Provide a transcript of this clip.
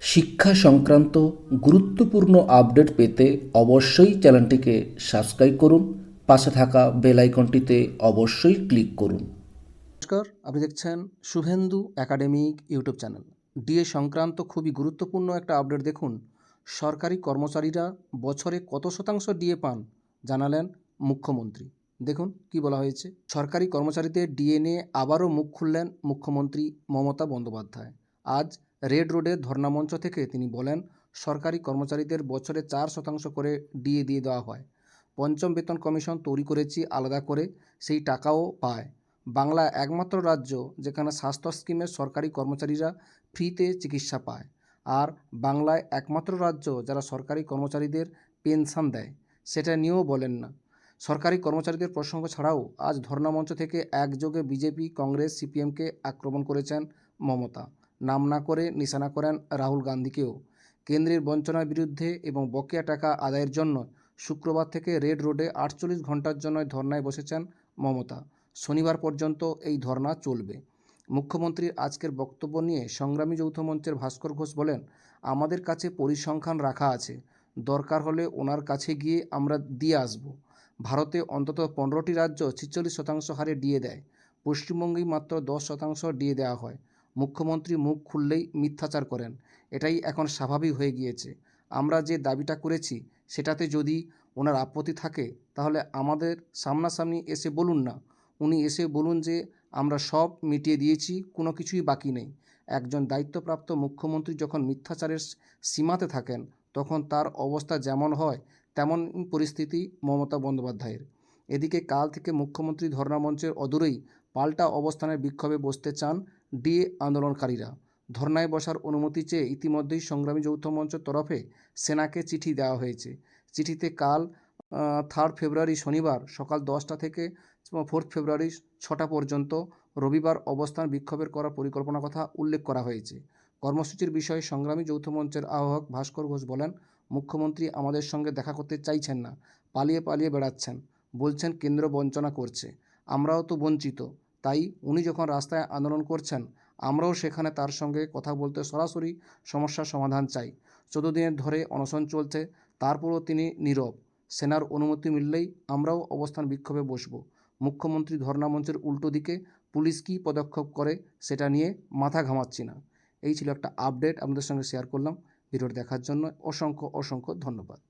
শিক্ষা সংক্রান্ত গুরুত্বপূর্ণ আপডেট পেতে অবশ্যই চ্যানেলটিকে সাবস্ক্রাইব করুন, পাশে থাকা বেল আইকনটিতে অবশ্যই ক্লিক করুন। নমস্কার, আপনি দেখছেন Suvendu academic YouTube channel. DA সংক্রান্ত খুবই গুরুত্বপূর্ণ একটা আপডেট দেখুন। সরকারি কর্মচারীরা বছরে কত শতাংশ ডিএ পান জানালেন মুখ্যমন্ত্রী। দেখুন কি বলা হয়েছে। সরকারি কর্মচারীদের ডিএ নিয়ে আবারও মুখ খুললেন মুখ্যমন্ত্রী মমতা বন্দ্যোপাধ্যায়। আজ রেড রোডের ধর্নামঞ্চ থেকে তিনি বলেন, সরকারি কর্মচারীদের বছরে চার শতাংশ করে ডিএ দিয়ে দেওয়া হয়। পঞ্চম বেতন কমিশন তৈরি করেছি আলাদা করে, সেই টাকাও পায়। বাংলা একমাত্র রাজ্য যেখানে স্বাস্থ্য স্কিমের সরকারি কর্মচারীরা ফ্রিতে চিকিৎসা পায়। আর বাংলায় একমাত্র রাজ্য যারা সরকারি কর্মচারীদের পেনশন দেয়, সেটা নিয়েও বলেন না। সরকারি কর্মচারীদের প্রসঙ্গ ছাড়াও আজ ধর্নামঞ্চ থেকে একযোগে বিজেপি, কংগ্রেস, সিপিএমকে আক্রমণ করেছেন মমতা। নাম না করে নিশানা করেন রাহুল গান্ধীকেও। কেন্দ্রের বঞ্চনার বিরুদ্ধে এবং বকেয়া টাকা আদায়ের জন্য শুক্রবার থেকে রেড রোডে আটচল্লিশ ঘণ্টার জন্য ধর্নায় বসেছেন মমতা। শনিবার পর্যন্ত এই ধর্না চলবে। মুখ্যমন্ত্রীর আজকের বক্তব্য নিয়ে সংগ্রামী যৌথ মঞ্চের ভাস্কর ঘোষ বলেন, আমাদের কাছে পরিসংখ্যান রাখা আছে। দরকার হলে ওনার কাছে গিয়ে আমরা দিয়ে আসব। ভারতে অন্তত পনেরোটি রাজ্য ছিচল্লিশ শতাংশ হারে ডিএ দেয়। পশ্চিমবঙ্গেই মাত্র দশ শতাংশ ডিএ দেওয়া হয়। মুখ্যমন্ত্রী মুখ খুললেই মিথ্যাচার করেন। এটাই এখন স্বাভাবিক হয়ে গিয়েছে। আমরা যে দাবিটা করেছি, সেটাতে যদি ওনার আপত্তি থাকে, তাহলে আমাদের সামনাসামনি এসে বলুন না। উনি এসে বলুন যে, আমরা সব মিটিয়ে দিয়েছি, কোনো কিছুই বাকি নেই। একজন দায়িত্বপ্রাপ্ত মুখ্যমন্ত্রী যখন মিথ্যাচারের সীমাতে থাকেন, তখন তার অবস্থা যেমন হয়, তেমন পরিস্থিতি মমতা বন্দ্যোপাধ্যায়ের। এদিকে কাল থেকে মুখ্যমন্ত্রী ধর্নামঞ্চের অদূরেই পাল্টা অবস্থানের বিক্ষোভে বসতে চান ডিএ আন্দোলনকারীরা। ধর্নায় বসার অনুমতি চেয়ে ইতিমধ্যেই সংগ্রামী যৌথ মঞ্চের তরফে সেনাকে চিঠি দেওয়া হয়েছে। চিঠিতে কাল থার্ড ফেব্রুয়ারি শনিবার সকাল দশটা থেকে ফোর্থ ফেব্রুয়ারি ছটা পর্যন্ত রবিবার অবস্থান বিক্ষোভের করার পরিকল্পনার কথা উল্লেখ করা হয়েছে। কর্মসূচির বিষয়ে সংগ্রামী যৌথ মঞ্চের আহ্বায়ক ভাস্কর ঘোষ বলেন, মুখ্যমন্ত্রী আমাদের সঙ্গে দেখা করতে চাইছেন না, পালিয়ে পালিয়ে বেড়াচ্ছেন, বলছেন কেন্দ্র বঞ্চনা করছে, আমরাও তো বঞ্চিত তাই উনি যখন রাস্তায় আন্দোলন করছেন, আমরাও সেখানে তার সঙ্গে কথা বলতে সরাসরি সমস্যার সমাধান চাই। চোদ্দ দিনের ধরে অনশন চলছে, তারপরও তিনি নীরব। সেনার অনুমতি মিললেই আমরাও অবস্থান বিক্ষোভে বসব। মুখ্যমন্ত্রী ধর্নামঞ্চের উল্টো দিকে পুলিশ কী পদক্ষেপ করে সেটা নিয়ে মাথা ঘামাচ্ছি না। এই ছিল একটা আপডেট, আপনাদের সঙ্গে শেয়ার করলাম। ভিডিওটি দেখার জন্য অসংখ্য অসংখ্য ধন্যবাদ।